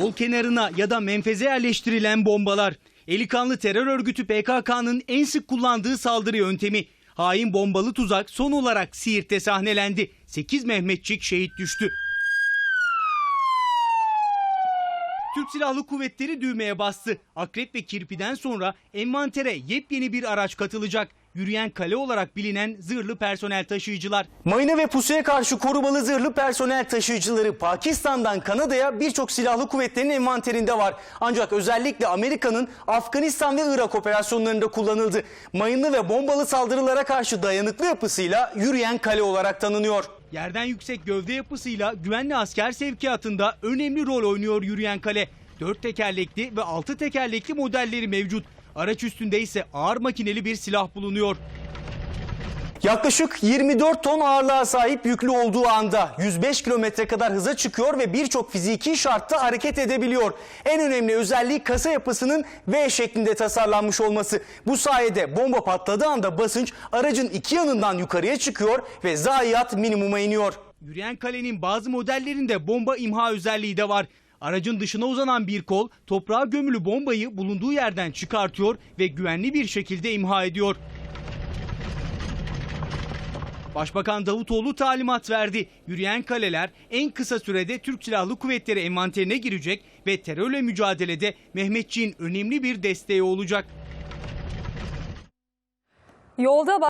Yol kenarına ya da menfeze yerleştirilen bombalar. Eli kanlı terör örgütü PKK'nın en sık kullandığı saldırı yöntemi. Hain bombalı tuzak son olarak Siirt'te sahnelendi. 8 Mehmetçik şehit düştü. Türk Silahlı Kuvvetleri düğmeye bastı. Akrep ve kirpiden sonra envantere yepyeni bir araç katılacak. Yürüyen kale olarak bilinen zırhlı personel taşıyıcılar. Mayına ve pusuya karşı korumalı zırhlı personel taşıyıcıları Pakistan'dan Kanada'ya birçok silahlı kuvvetlerin envanterinde var. Ancak özellikle Amerika'nın Afganistan ve Irak operasyonlarında kullanıldı. Mayınlı ve bombalı saldırılara karşı dayanıklı yapısıyla yürüyen kale olarak tanınıyor. Yerden yüksek gövde yapısıyla güvenli asker sevkiyatında önemli rol oynuyor yürüyen kale. 4 tekerlekli ve 6 tekerlekli modelleri mevcut. Araç üstünde ise ağır makineli bir silah bulunuyor. Yaklaşık 24 ton ağırlığa sahip yüklü olduğu anda 105 kilometre kadar hıza çıkıyor ve birçok fiziki şartta hareket edebiliyor. En önemli özelliği kasa yapısının V şeklinde tasarlanmış olması. Bu sayede bomba patladığı anda basınç aracın iki yanından yukarıya çıkıyor ve zayiat minimuma iniyor. Yürüyen kalenin bazı modellerinde bomba imha özelliği de var. Aracın dışına uzanan bir kol toprağa gömülü bombayı bulunduğu yerden çıkartıyor ve güvenli bir şekilde imha ediyor. Başbakan Davutoğlu talimat verdi. Yürüyen kaleler en kısa sürede Türk Silahlı Kuvvetleri envanterine girecek ve terörle mücadelede Mehmetçiğin önemli bir desteği olacak. Yolda